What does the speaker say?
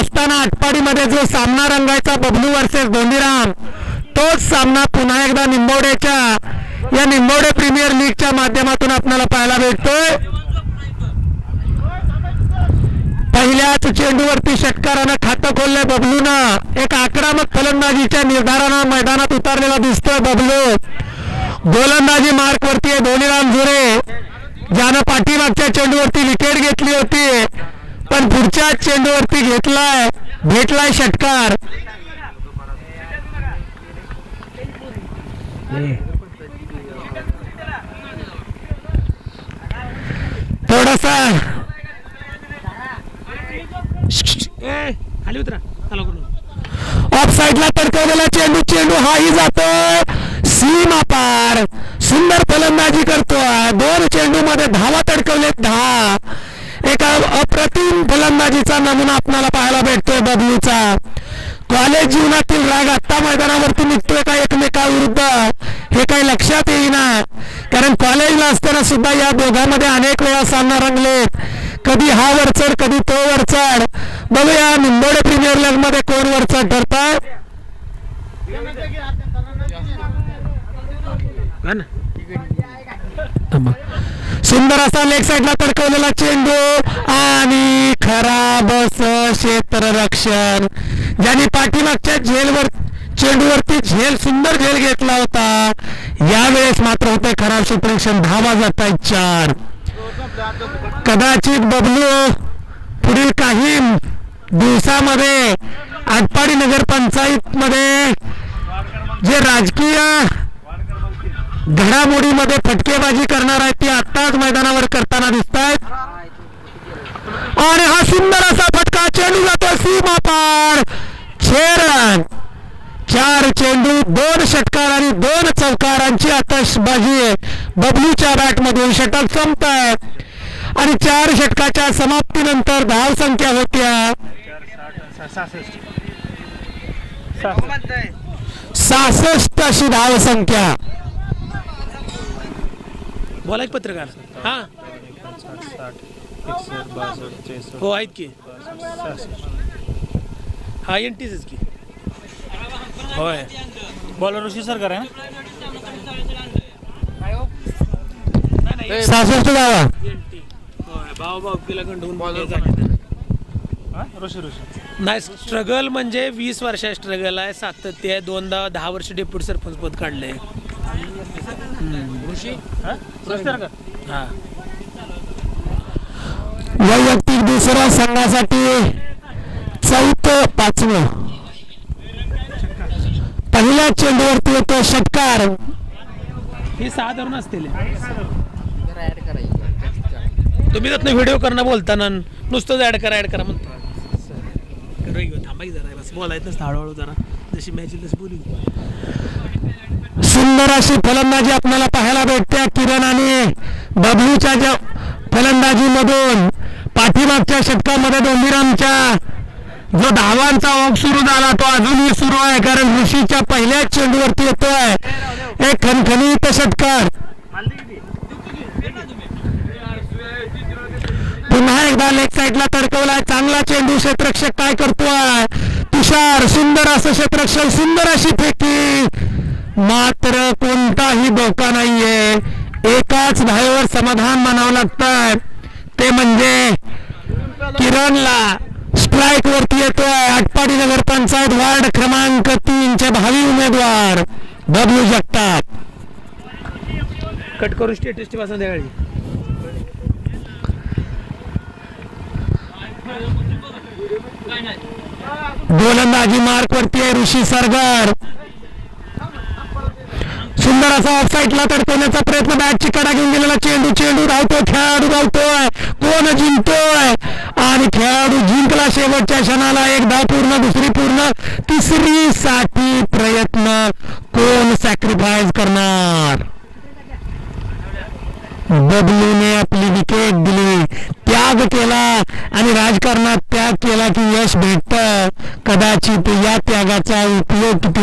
असताना आटपाडीमध्ये जो सामना रंगायचा बबलू वर्सेस धोंडीराम तोच सामना पुन्हा एकदा निंबवड्याच्या या निंबवडे प्रीमियर लीगच्या माध्यमातून आपल्याला पाहायला भेटतोय. पहिल्याच चेंडूवरती षटकारानं खातं खोललंय बबलूनं. एक आक्रमक फलंदाजीच्या निर्धारानं मैदानात उतरलेला दिसतोय बबलू. गोलंदाजी मार्क वरती आहे धोनीराम झुरे. ज्यानं पाठीमागच्या चेंडूवरती विकेट घेतली होती. पण पुढच्या चेंडूवरती घेतलाय भेटलाय षटकार. थोडासा ए खाली उतरा. चला करून ऑफ साईडला तडकवलेला चेंडू चेंडू हाही जातोय. सीमा पार. सुंदर फलंदाजी करतोय. दोन चेंडू मध्ये धावा तडकवलेत दहा. एका अप्रतिम फलंदाजीचा नमुना आपल्याला पाहायला भेटतोय बबलूचा. कॉलेज जीवनातील राग आत्ता मैदानावरती निघतोय का एकमेकाविरुद्ध? हे काही लक्षात येईना. कारण कॉलेजला असताना सुद्धा या दोघांमध्ये अनेक वेळा सामना रंगलेत. कधी हा वरचढ कधी तो वरचढ. बघूया निंबोडे प्रीमियर लीगमध्ये कोण वरचढ ठरताय ना सुंदर असा लेग साईडला तडकवलेला चेंडू आणि खराब असं क्षेत्ररक्षण ज्यांनी पाठीमागच्या झेलवर चेंडूवरती झेल सुंदर झेल घेतला होता यावेळेस मात्र होते खराब क्षेत्ररक्षण. धावा जात आहेत चार. कदाचित बबलू पुढील काही दिवसामध्ये आटपाडी नगरपंचायत मध्ये जे राजकीय घडामोडीमध्ये फटकेबाजी करणार आहेत ती आत्ताच मैदानावर करताना दिसत आहेत सुंदर असा फटका चेंडू जातो सीमा पार. छे रन चार चेंडू दोन षटकार आणि दोन चौकारांची आतषबाजी आहे. बबलूच्या बॅटमधून षटक संपत आणि चार षटकाच्या समाप्तीनंतर धाव संख्या होत्या सहासष्ट अशी धाव संख्या. बोला एक पत्रकार. हा. हो आहेत की हा एन टीच की होय बॉलर ऋषी सरकार आहे ना सहासष्ट धावा एन टी होय भाऊ भाऊ गंडवून ऋषी ऋषी नाही स्ट्रगल म्हणजे वीस वर्षा स्ट्रगल आहे. सातत्य आहे. दोनदा दहा वर्ष डेप्युटी सरपंच पद काढले ऋषी हा. वैयक्तिक दुसऱ्या संघासाठी चौथं पाचवं. पहिल्या चेंडूवरती येतो षटकार. हे साधारण असतील. तुम्ही त्यातनं व्हिडिओ करणं बोलताना नुसतंच ऍड करा ऍड करा म्हणतो करू घेऊ, थांबा की जरा बस बोलायचं हळूहळू जरा. जशी मॅच येईल तशी बोलू. सुंदर अशी फलंदाजी आपल्याला पाहायला भेटते किरण आणि बबलूच्या ज्या फलंदाजीमधून. पाठीमागच्या षटकामध्ये डोंबिरामच्या जो धावांचा ओघ सुरू झाला तो अजूनही सुरू आहे कारण ऋषीच्या पहिल्याच चेंडूवरती येतोय. एक खणखणीत षटकार. पुन्हा एकदा लेग साईडला तडकवलाय. चांगला चेंडू क्षेत्रक्षक काय करतोय? तुषार सुंदर असं क्षेत्रक्षक सुंदर अशी फेकी. मात्र कोणताही धोका नाहीये. एकाच धावेवर समाधान मानावं लागतंय. ते म्हणजे किरणला स्ट्राईक वरती येतोय. आटपाडी नगर पंचायत वार्ड क्रमांक तीनचे भावी उमेदवार बबलू जगताप. कट करून स्टेटस ठेवा संध्याकाळी. गोलंदाजी मार्क वरती आहे ऋषी सरगर. सुंदर असा ऑफसाईडला तडकवण्याचा प्रयत्न बॅटची कडा घेऊन गेलेला चेंडू चेंडू धावतोय खेळाडू धावतोय. कोण जिंकतोय? आणि खेळाडू जिंकला शेवटच्या क्षणाला एक धाव पूर्ण दुसरी पूर्ण तिसरी साठी प्रयत्न कोण सॅक्रिफाईस करणार? बबलूने आपली विकेट दिली त्याग केला आणि राजकारणात त्याग केला की यश भेटत. कदाचित या त्यागाचा उपयोग किती